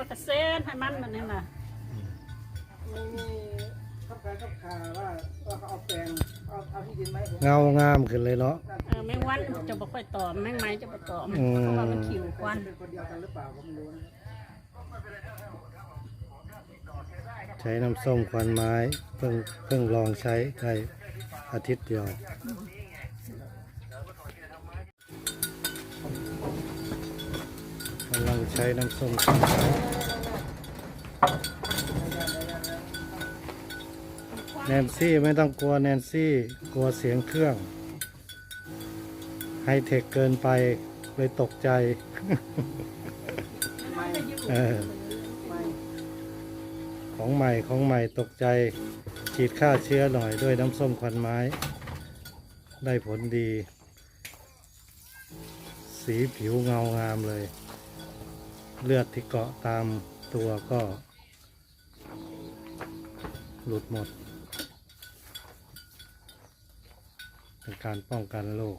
ก็กระเซ็นให้มันมันนี่น่ะไม่มีขับการขับขาว่าว่าเขาเอาแปลงเอาเอาที่ดินไหมผมเงางามขึ้นเลยเนาะ เออแมงวันจะบ่ค่อยตอมแมงไม้จะบ่ตอมอืม เพราะว่ามันขิวควันเป็นคนเดียวกันหรือเปล่าก็ไม่รู้นะใช้น้ำส้มควันไม้ เพิ่งเพิ่งลองใช้ได้อาทิตย์เดียว ใช้น้ำส้มควันแนนซี่ไม่ต้องกลัวแนนซี่กลัวเสียงเครื่อง ไฮเทคเกินไปเลยตกใจออของใหม่ของใหม่ตกใจ ฉีดฆ่าเชื้อหน่อยด้วยน้ำส้มควันไม้ ได้ผลดี สีผิวเงางามเลย เลือดที่เกาะตามตัวก็ หลุดหมด เป็นการป้องกันโรค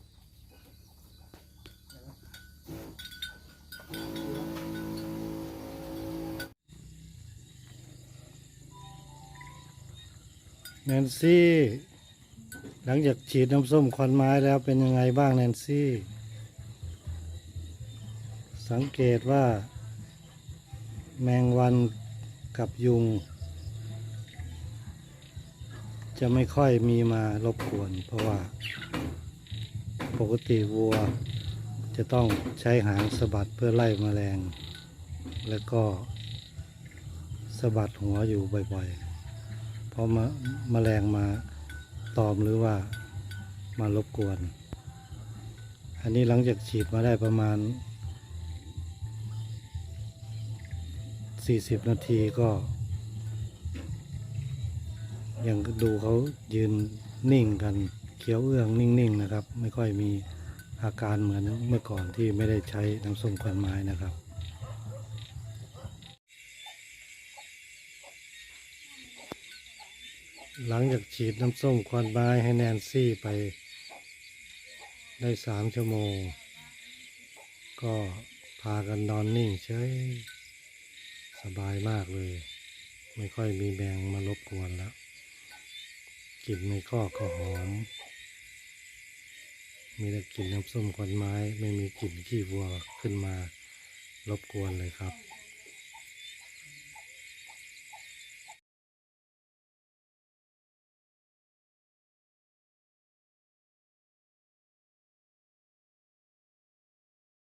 แนนซี่ หลังจากฉีดน้ำส้มควันไม้แล้วเป็นยังไงบ้างแนนซี่ สังเกตว่า แมงวันกับยุง จะไม่ค่อยมีมารบกวน เพราะว่า ปกติวัว จะต้องใช้หางสะบัดเพื่อไล่แมลง แล้วก็สะบัดหัวอยู่บ่อยๆ เพราะมะแมลงมาตอมหรือว่ามารบกวน อันนี้หลังจากฉีดมาได้ประมาณ 40นาทีก็ ยังดูเขายืนนิ่งกันเขียวเอื้องนิ่งๆนะครับ ไม่ค่อยมีอาการเหมือนเมื่อก่อนที่ไม่ได้ใช้น้ำส้มควันไม้นะครับหลังจากฉีดน้ำส้มควันไม้ให้แนนซี่ไป ได้สามชั่วโมง ก็พากันนอนนิ่งเฉย สบายมากเลย ไม่ค่อยมีแมงมารบกวนแล้วกลิ่นในคอกก็หอม มีแต่กลิ่นน้ำส้มควันไม้ ไม่มีกลิ่นขี้วัวขึ้นมารบกวนเลยครับ